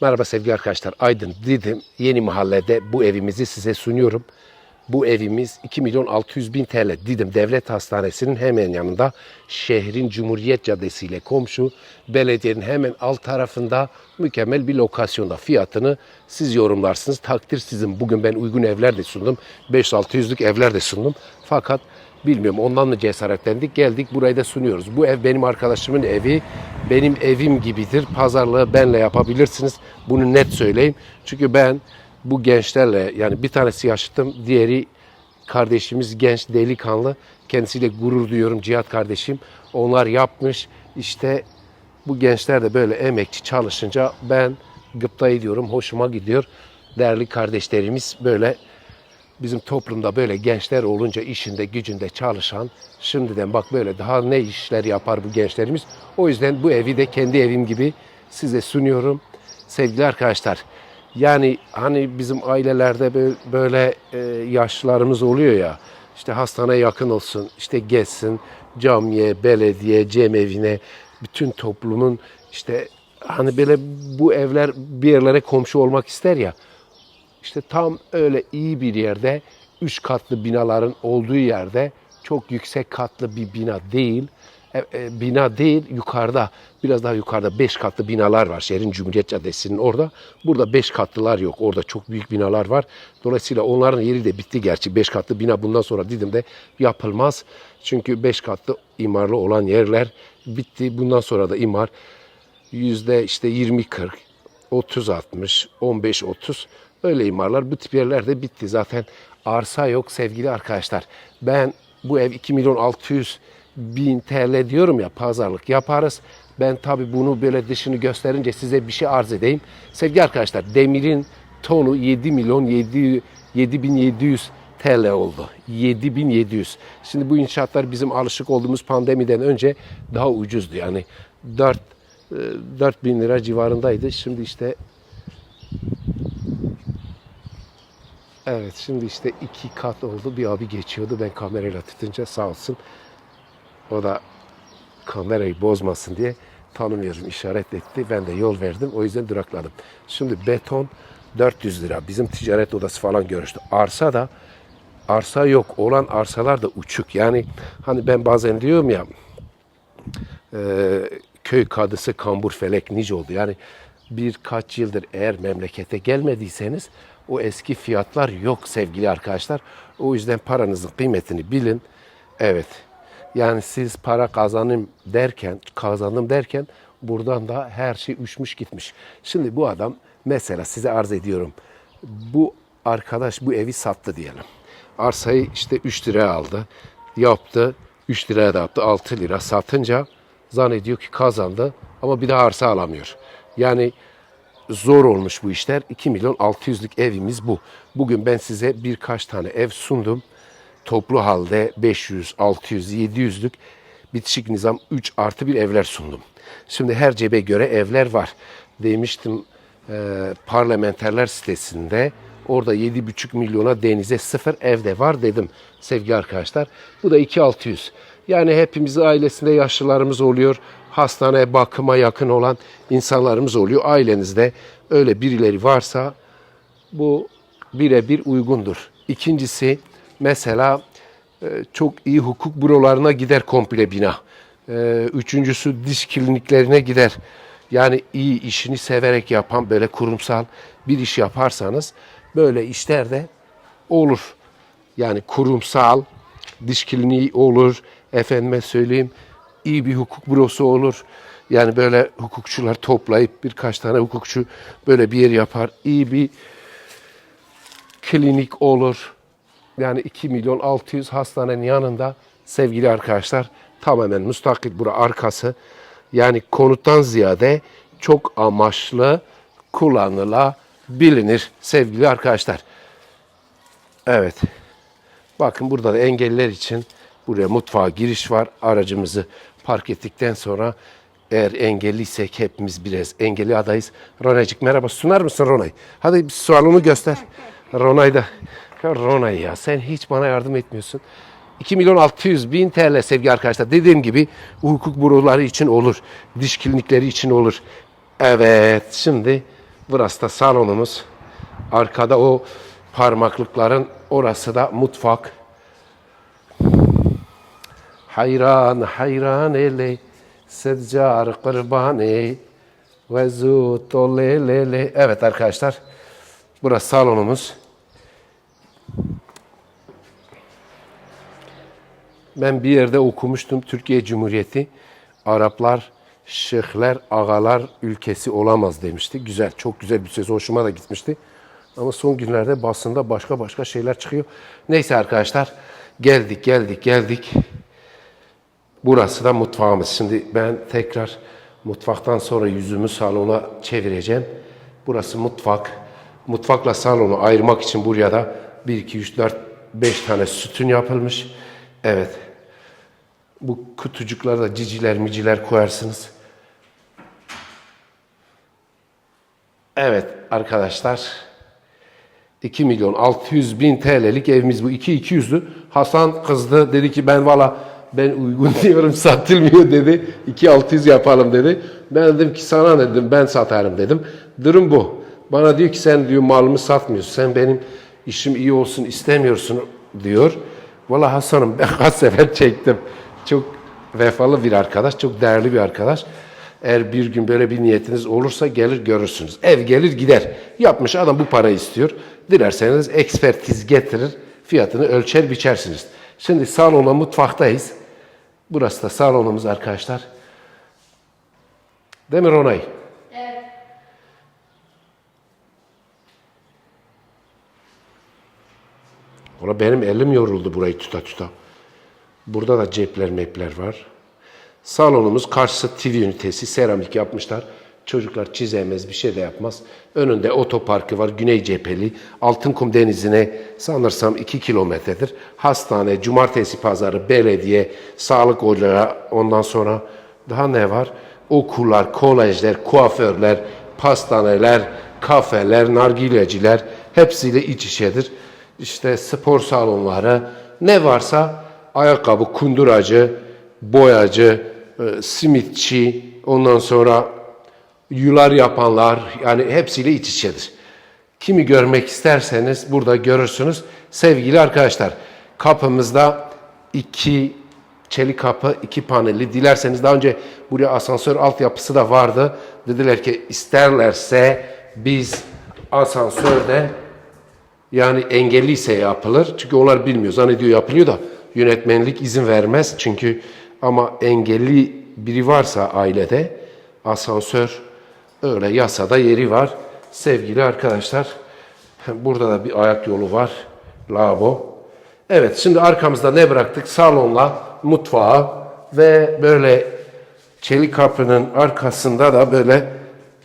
Merhaba sevgili arkadaşlar. Aydın Didim Yeni Mahallede bu evimizi size sunuyorum. Bu evimiz 2 milyon 600 bin TL Didim Devlet Hastanesi'nin hemen yanında şehrin Cumhuriyet Caddesi ile komşu belediyenin hemen alt tarafında mükemmel bir lokasyonda fiyatını siz yorumlarsınız. Takdir sizin. Bugün ben uygun evler de sundum. 5-600'lük evler de sundum. Fakat Bilmiyorum ondan mı cesaretlendik geldik burayı da sunuyoruz. Bu ev benim arkadaşımın evi. Benim evim gibidir. Pazarlığı benle yapabilirsiniz. Bunu net söyleyeyim. Çünkü ben bu gençlerle yani bir tanesi yaşıtım diğeri kardeşimiz genç delikanlı. Kendisiyle gurur duyuyorum Cihat kardeşim. Onlar yapmış. İşte bu gençler de böyle emekçi çalışınca ben gıpta ediyorum. Hoşuma gidiyor. Değerli kardeşlerimiz böyle bizim toplumda böyle gençler olunca işinde gücünde çalışan şimdiden bak böyle daha ne işler yapar bu gençlerimiz. O yüzden bu evi de kendi evim gibi size sunuyorum. Sevgili arkadaşlar yani hani bizim ailelerde böyle, e, yaşlılarımız oluyor ya işte hastaneye yakın olsun işte geçsin camiye, belediye, cemevine bütün toplumun işte hani böyle bu evler bir yerlere komşu olmak ister ya işte tam öyle iyi bir yerde, üç katlı binaların olduğu yerde çok yüksek katlı bir bina değil, e, e, bina değil yukarıda, biraz daha yukarıda beş katlı binalar var şehrin Cumhuriyet Caddesi'nin orada. Burada beş katlılar yok, orada çok büyük binalar var. Dolayısıyla onların yeri de bitti gerçi. Beş katlı bina bundan sonra Didim'de yapılmaz. Çünkü beş katlı imarlı olan yerler bitti. Bundan sonra da imar yüzde işte 20-40, 30-60, 15-30 öyle imarlar. Bu tip yerler de bitti. Zaten arsa yok sevgili arkadaşlar. Ben bu ev 2 milyon 600 bin TL diyorum ya pazarlık yaparız. Ben tabi bunu böyle dışını gösterince size bir şey arz edeyim. Sevgili arkadaşlar demirin tonu 7 milyon 7, 7700 TL oldu. 7700. Şimdi bu inşaatlar bizim alışık olduğumuz pandemiden önce daha ucuzdu. Yani 4 4 bin lira civarındaydı. Şimdi işte Evet şimdi işte iki kat oldu. Bir abi geçiyordu. Ben kamerayla tutunca sağ olsun. O da kamerayı bozmasın diye tanımıyorum işaret etti. Ben de yol verdim. O yüzden durakladım. Şimdi beton 400 lira. Bizim ticaret odası falan görüştü. Arsa da arsa yok. Olan arsalar da uçuk. Yani hani ben bazen diyorum ya e, köy kadısı kambur felek nice oldu. Yani birkaç yıldır eğer memlekete gelmediyseniz o eski fiyatlar yok sevgili arkadaşlar. O yüzden paranızın kıymetini bilin. Evet. Yani siz para kazanım derken, kazandım derken buradan da her şey uçmuş gitmiş. Şimdi bu adam mesela size arz ediyorum. Bu arkadaş bu evi sattı diyelim. Arsayı işte 3 liraya aldı. Yaptı. 3 liraya da yaptı. 6 lira satınca zannediyor ki kazandı ama bir daha arsa alamıyor. Yani zor olmuş bu işler. 2 milyon 600'lük evimiz bu. Bugün ben size birkaç tane ev sundum. Toplu halde 500, 600, 700'lük bitişik nizam 3 artı bir evler sundum. Şimdi her cebe göre evler var. Demiştim e, parlamenterler sitesinde orada 7,5 milyona denize sıfır evde var dedim sevgili arkadaşlar. Bu da 2600. Yani hepimiz ailesinde yaşlılarımız oluyor. Hastaneye bakıma yakın olan insanlarımız oluyor. Ailenizde öyle birileri varsa bu birebir uygundur. İkincisi mesela e, çok iyi hukuk bürolarına gider komple bina. E, Üçüncüsü diş kliniklerine gider. Yani iyi işini severek yapan böyle kurumsal bir iş yaparsanız böyle işler de olur. Yani kurumsal diş kliniği olur, efendime söyleyeyim iyi bir hukuk bürosu olur. Yani böyle hukukçular toplayıp birkaç tane hukukçu böyle bir yer yapar. İyi bir klinik olur. Yani 2 milyon 600 hastanenin yanında sevgili arkadaşlar tamamen müstakil bura arkası. Yani konuttan ziyade çok amaçlı kullanılabilir sevgili arkadaşlar. Evet. Bakın burada da engelliler için buraya mutfağa giriş var. Aracımızı park ettikten sonra eğer engelliysek hepimiz biraz engelli adayız. Ronaycık merhaba sunar mısın Ronay? Hadi bir salonu göster. Ronay da. Ronay ya sen hiç bana yardım etmiyorsun. 2 milyon 600 bin TL sevgili arkadaşlar. Dediğim gibi hukuk büroları için olur. Diş klinikleri için olur. Evet şimdi Burası da salonumuz. Arkada o parmaklıkların orası da mutfak. Hayran hayran ele sedcar kurbane ve zuto le le le. Evet arkadaşlar. Burası salonumuz. Ben bir yerde okumuştum Türkiye Cumhuriyeti Araplar şeyhler ağalar ülkesi olamaz demişti. Güzel, çok güzel bir söz. Hoşuma da gitmişti. Ama son günlerde basında başka başka şeyler çıkıyor. Neyse arkadaşlar geldik geldik geldik. Burası da mutfağımız. Şimdi ben tekrar mutfaktan sonra yüzümü salona çevireceğim. Burası mutfak. Mutfakla salonu ayırmak için buraya da 1, 2, 3, 4, 5 tane sütun yapılmış. Evet. Bu kutucuklara da ciciler miciler koyarsınız. Evet arkadaşlar. 2 milyon 600 bin TL'lik evimiz bu. 2 200'lü. Hasan kızdı. Dedi ki ben valla ben uygun diyorum satılmıyor dedi. 2 600 yapalım dedi. Ben dedim ki sana ne dedim ben satarım dedim. Durum bu. Bana diyor ki sen diyor malımı satmıyorsun. Sen benim işim iyi olsun istemiyorsun diyor. Valla Hasan'ım ben kaç sefer çektim. Çok vefalı bir arkadaş, çok değerli bir arkadaş. Eğer bir gün böyle bir niyetiniz olursa gelir görürsünüz. Ev gelir gider. Yapmış adam bu parayı istiyor. Dilerseniz ekspertiz getirir. Fiyatını ölçer biçersiniz. Şimdi salona mutfaktayız. Burası da salonumuz arkadaşlar. Değil mi Ronay? Evet. Ola benim elim yoruldu burayı tuta tuta. Burada da cepler mepler var. Salonumuz karşısı TV ünitesi, seramik yapmışlar. Çocuklar çizemez, bir şey de yapmaz. Önünde otoparkı var, güney cepheli. Altınkum denizine sanırsam 2 kilometredir. Hastane, cumartesi pazarı, belediye, sağlık ocağı, ondan sonra daha ne var? Okullar, kolejler, kuaförler, pastaneler, kafeler, nargileciler hepsiyle iç içedir. İşte spor salonları, ne varsa ayakkabı, kunduracı, boyacı, e, simitçi, ondan sonra yular yapanlar yani hepsiyle iç içedir. Kimi görmek isterseniz burada görürsünüz. Sevgili arkadaşlar kapımızda iki çelik kapı, iki panelli. Dilerseniz daha önce buraya asansör altyapısı da vardı. Dediler ki isterlerse biz asansörde yani engelliyse yapılır. Çünkü onlar bilmiyor. Zannediyor yapılıyor da yönetmenlik izin vermez. Çünkü ama engelli biri varsa ailede asansör öyle yasada yeri var. Sevgili arkadaşlar burada da bir ayak yolu var. Lavabo. Evet şimdi arkamızda ne bıraktık? Salonla mutfağı ve böyle çelik kapının arkasında da böyle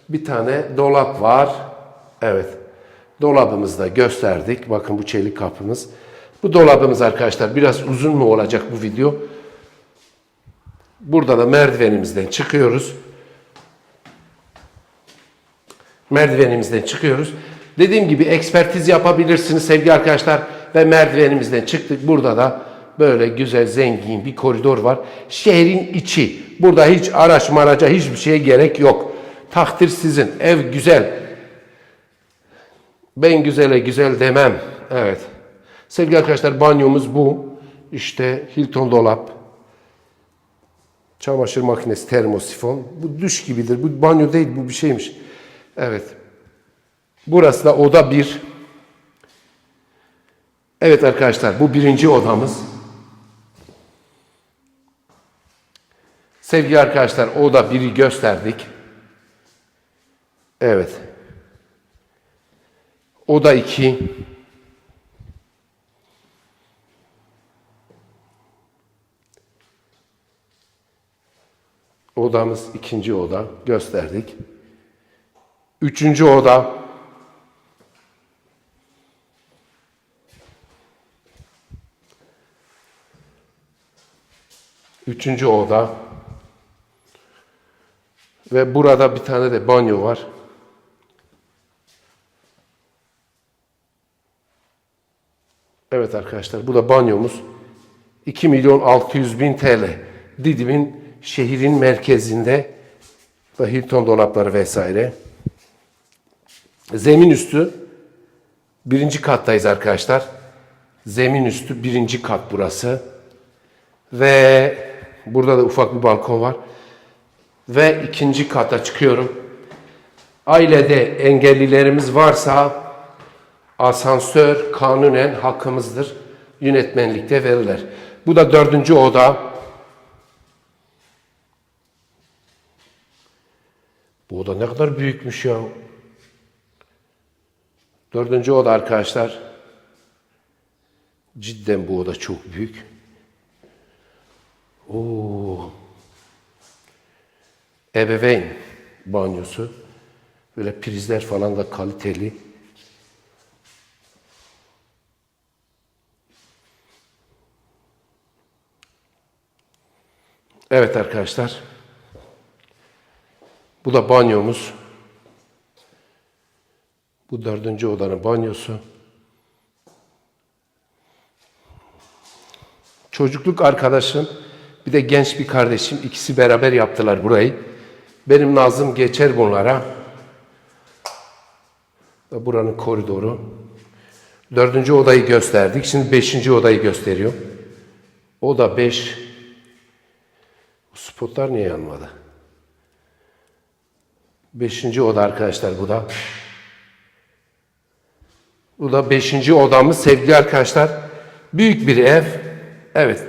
bir tane dolap var. Evet. Dolabımızı da gösterdik. Bakın bu çelik kapımız. Bu dolabımız arkadaşlar biraz uzun mu olacak bu video? Burada da merdivenimizden çıkıyoruz. Merdivenimizden çıkıyoruz. Dediğim gibi ekspertiz yapabilirsiniz sevgili arkadaşlar. Ve merdivenimizden çıktık. Burada da böyle güzel zengin bir koridor var. Şehrin içi. Burada hiç araç maraca hiçbir şeye gerek yok. Takdir sizin. Ev güzel. Ben güzele güzel demem. Evet. Sevgili arkadaşlar banyomuz bu. İşte Hilton dolap. Çamaşır makinesi, termosifon. Bu duş gibidir. Bu banyo değil, bu bir şeymiş. Evet. Burası da oda bir. Evet arkadaşlar, bu birinci odamız. Sevgili arkadaşlar, oda biri gösterdik. Evet. Oda iki. Odamız ikinci oda gösterdik. Üçüncü oda. Üçüncü oda. Ve burada bir tane de banyo var. Evet arkadaşlar bu da banyomuz. 2 milyon 600 bin TL. Didim'in şehrin merkezinde da Hilton dolapları vesaire. Zemin üstü birinci kattayız arkadaşlar. Zemin üstü birinci kat burası. Ve burada da ufak bir balkon var. Ve ikinci kata çıkıyorum. Ailede engellilerimiz varsa asansör kanunen hakkımızdır. Yönetmenlikte verilir. Bu da dördüncü oda. Bu oda ne kadar büyükmüş ya. Dördüncü oda arkadaşlar. Cidden bu oda çok büyük. Oo. Ebeveyn banyosu. Böyle prizler falan da kaliteli. Evet arkadaşlar. Bu da banyomuz. Bu dördüncü odanın banyosu. Çocukluk arkadaşım, bir de genç bir kardeşim ikisi beraber yaptılar burayı. Benim nazım geçer bunlara. Ve Buranın koridoru. Dördüncü odayı gösterdik. Şimdi beşinci odayı gösteriyor. O da beş. Bu spotlar niye yanmadı? Beşinci oda arkadaşlar bu da. Bu da beşinci odamız sevgili arkadaşlar. Büyük bir ev. Evet.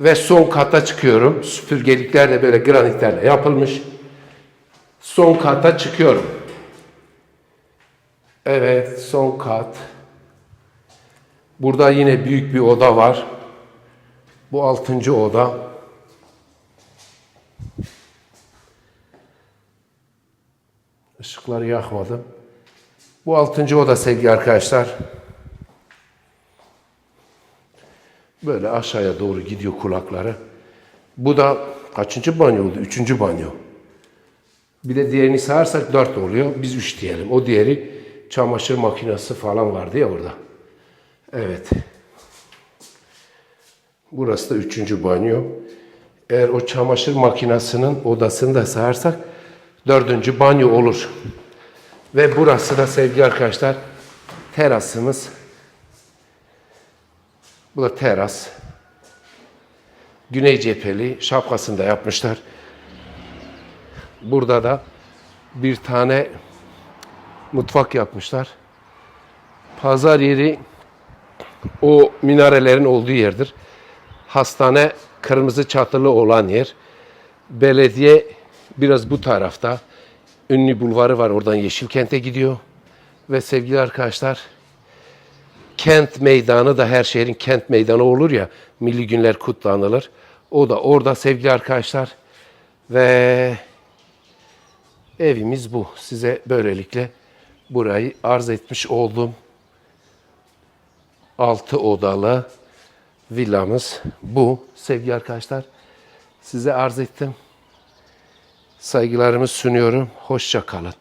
Ve son kata çıkıyorum. Süpürgelikler de böyle granitlerle yapılmış. Son kata çıkıyorum. Evet, son kat. Burada yine büyük bir oda var. Bu altıncı oda. Işıkları yakmadım. Bu altıncı oda sevgili arkadaşlar. Böyle aşağıya doğru gidiyor kulakları. Bu da kaçıncı banyo oldu? Üçüncü banyo. Bir de diğerini sayarsak dört oluyor. Biz üç diyelim. O diğeri çamaşır makinesi falan vardı ya orada. Evet. Burası da üçüncü banyo. Eğer o çamaşır makinesinin odasını da sayarsak dördüncü banyo olur. Ve burası da sevgili arkadaşlar terasımız. Bu da teras. Güney cepheli şapkasını da yapmışlar. Burada da bir tane mutfak yapmışlar. Pazar yeri o minarelerin olduğu yerdir. Hastane kırmızı çatılı olan yer. Belediye biraz bu tarafta. Ünlü bulvarı var oradan Yeşilkent'e gidiyor. Ve sevgili arkadaşlar kent meydanı da her şehrin kent meydanı olur ya. Milli günler kutlanılır. O da orada sevgili arkadaşlar. Ve evimiz bu. Size böylelikle burayı arz etmiş oldum. Altı odalı villamız bu sevgili arkadaşlar. Size arz ettim. Saygılarımı sunuyorum. Hoşça kalın.